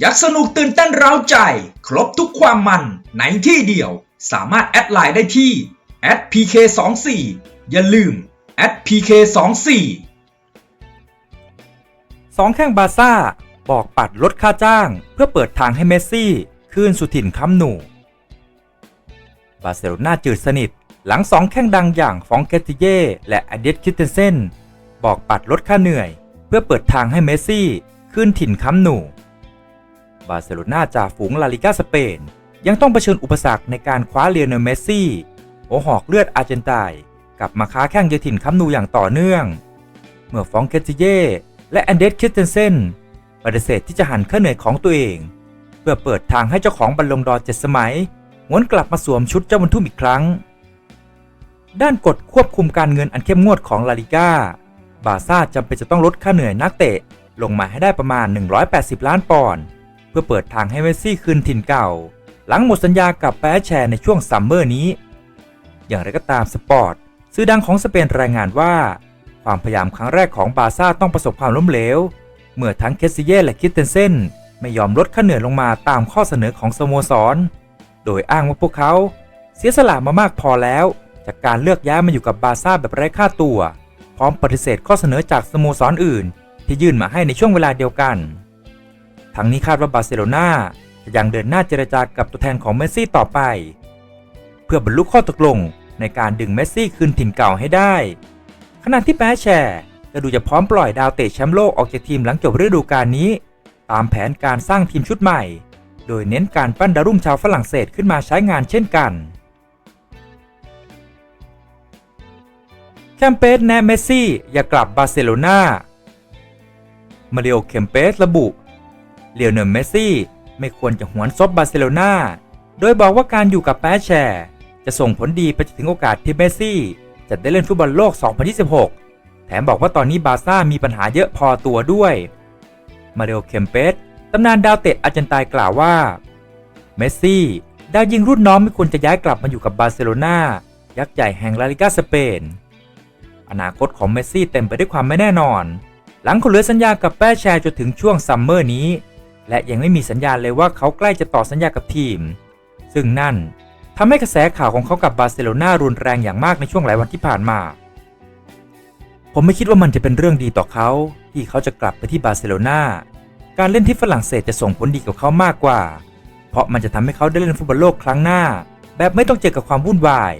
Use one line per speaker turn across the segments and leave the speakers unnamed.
อยากสนุกตื่นเต้นเร้าใจ ครบทุกความมันในที่เดียว สามารถแอดไลน์ได้ที่ @pk24 อย่าลืม @pk24
สองแข้งบาร์ซ่า บอกปัดลดค่าจ้างเพื่อเปิดทางให้เมสซี่ คืนสุถิ่นค้ำหนูบาร์เซโลนาจืดสนิท หลังสองแข้งดังอย่างฟองเกติเย่และอเดสคิตเตนเซนบอกปัดลดค่าเหนื่อย เพื่อเปิดทางให้เมสซี่ ขึ้นถิ่นค้ำหนู บาร์เซโลนาจาฝูงลาลิกาสเปน ยังต้องเผชิญอุปสรรคในการคว้าเลียนเนลเมสซี่หัวหอกเลือดอาร์เจนไตน์กลับมาค้าแข้งเยอนถิ่นค้ำนูอย่างต่อเนื่อง เมื่อฟองเกติเย่และแอนเดสคิสเตนเซนปฏิเสธที่จะหันค่าเหนื่อยของตัวเอง เพื่อเปิดทางให้เจ้าของบอลลงดอร์เจ็ดสมัยหวนกลับมาสวมชุดเจ้าบรรทุมอีกครั้ง ด้านกฎควบคุมการเงินอันเข้มงวดของลาลิก้าบาซ่าจำเป็นจะต้องลดค่าเหนื่อยนักเตะลงมาให้ได้ประมาณ 180 ล้านปอนด์ เพื่อเปิดทางให้เมสซี่คืนถิ่นเก่า หลังหมดสัญญากับแปรแชร์ในช่วงซัมเมอร์นี้ อย่างไรก็ตามสปอร์ตสื่อดังของสเปนรายงานว่า ความพยายามครั้งแรกของบาร์ซ่าต้องประสบความล้มเหลว เมื่อทั้งเคสซิเย่และคิตเตนเซนไม่ยอมลดค่าเหนื่อยลงมาตามข้อเสนอของสโมสร โดยอ้างว่าพวกเขาเสียสละมามากพอแล้ว จากการเลือกย้ายมาอยู่กับบาร์ซ่าแบบไร้ค่าตัว พร้อมปฏิเสธข้อเสนอจากสโมสรออื่น ที่ยื่นมาให้ในช่วงเวลาเดียวกัน ทั้งนี้คาดว่าบาร์เซโลนาจะยังเดินหน้าเจรจากับตัวแทนของเมสซี่ต่อไป เพื่อบรรลุข้อตกลงในการดึงเมสซี่คืนถิ่นเก่าให้ได้ ขณะที่แปรแชร์ก็ดูจะพร้อมปล่อยดาวเตะแชมป์โลกออกจากทีมหลังจบฤดูกาลนี้ ตามแผนการสร้างทีมชุดใหม่ โดยเน้นการปั้นดารุ่งชาวฝรั่งเศสขึ้นมาใช้งานเช่นกันแคมเปสแนะเมสซี่อย่ากลับบาร์เซโลนามาริโอเคมเปสระบุ เลียวเนลเมสซี่ไม่ควรจะหวนซบบาร์เซโลนาโดยบอกว่าการอยู่กับแปรแชร์จะส่งผลดีไปจนถึงโอกาสที่เมสซี่ จะได้เล่นฟุตบอลโลก 2026 แถมบอกว่าตอนนี้บาซ่ามีปัญหาเยอะพอตัวด้วย มาเริโอเคมเปสตำนานดาวเตะอาร์เจนตน์กล่าวว่า เมสซี่ดาวยิงรุ่นน้องไม่ควรจะย้ายกลับมาอยู่กับบาร์เซโลนายักษ์ใหญ่แห่งลาลิกาสเปน อนาคตของเมสซี่เต็มไปด้วยความไม่แน่นอน หลังเขาเหลือสัญญากับแป้แชร์จนถึงช่วงซัมเมอร์นี้ และยังไม่มีสัญญาณเลยว่าเขาใกล้จะต่อสัญญากับทีม ซึ่งนั่นทำให้กระแสข่าวของเขากับบาร์เซโลนารุนแรงอย่างมากในช่วงหลายวันที่ผ่านมา ผมไม่คิดว่ามันจะเป็นเรื่องดีต่อเขา ที่เขาจะกลับไปที่บาร์เซโลนาการเล่นที่ฝรั่งเศสจะส่งผลดีกับเขามากกว่า เพราะมันจะทำให้เขาได้เล่นฟุตบอลโลกครั้งหน้า แบบไม่ต้องเจอกับความวุ่นวาย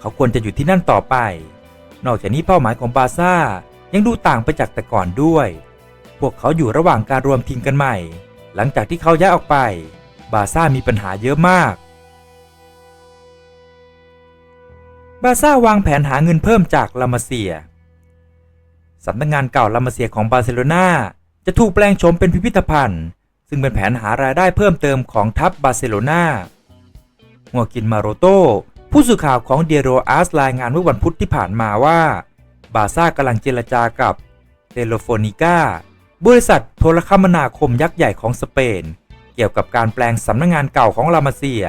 เขาควรจะอยู่ที่นั่นต่อไป นอกจากนี้เป้าหมายของบาซ่ายังดูต่างไปจากแต่ก่อนด้วย พวกเขาอยู่ระหว่างการรวมทีมกันใหม่ หลังจากที่เขาย้ายออกไป บาซ่ามีปัญหาเยอะมาก บาซ่าวางแผนหาเงินเพิ่มจากลามาเซียสำนักงงานเก่าลามาเซียของบาร์เซโลนาจะถูกแปลงโฉมเป็นพิพิธภัณฑ์ ซึ่งเป็นแผนหารายได้เพิ่มเติมของทัพบาร์เซโลนาหัวกินมาโรโตผู้สื่อข่าวของเดียโรอาสรายงานเมื่อวันพุธที่ผ่านมาว่า บาซ่ากำลังเจรจากับเตโลโฟนิก้า บริษัทโทรคมนาคมยักษ์ใหญ่ของสเปน เกี่ยวกับการแปลงสำนักงงานเก่าของลามาเซีย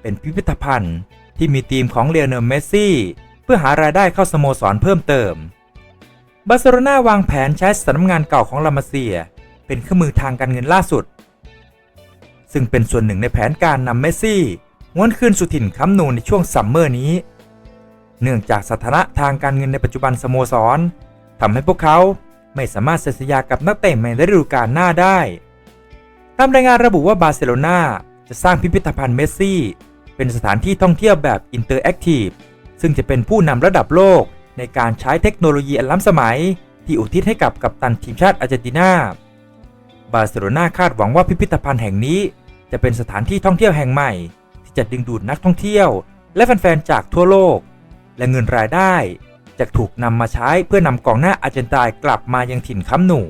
เป็นพิพิธภัณฑ์ ที่มีธีมของเลโอเนลเมสซี่ เพื่อหารายได้เข้าสโมสรเพิ่มเติม บาร์เซโลนาวางแผนใช้สำนักงานเก่าของลามาเซีย เป็นเครื่องมือทางการเงินล่าสุด ซึ่งเป็นส่วนหนึ่งในแผนการนำเมสซี่ม้วนคืนสุถิ่นค้ำนูในช่วงซัมเมอร์นี้ เนื่องจากสถานะทางการเงินในปัจจุบันสโมสรทำให้พวกเขา ไม่สามารถเซ็นสัญญากับนักเตะในฤดูกาลหน้าได้ ตามรายงานระบุว่าบาร์เซโลนาจะสร้างพิพิธภัณฑ์เมสซี่ เป็นสถานที่ท่องเที่ยวแบบอินเตอร์แอคทีฟซึ่งจะเป็นผู้นำระดับโลกในการใช้เทคโนโลยีอันล้ำสมัย ที่อุทิศให้กับกัปตันทีมชาติอาร์เจนตินาบาร์เซโลนาคาดหวังว่าพิพิธภัณฑ์แห่งนี้ จะเป็นสถานที่ท่องเที่ยวแห่งใหม่ ที่จะดึงดูดนักท่องเที่ยว และแฟนๆจากทั่วโลก และเงินรายได้ จะถูกนำมาใช้เพื่อนำกองหน้าอาร์เจนตายกลับมายังถิ่นค้ำหนู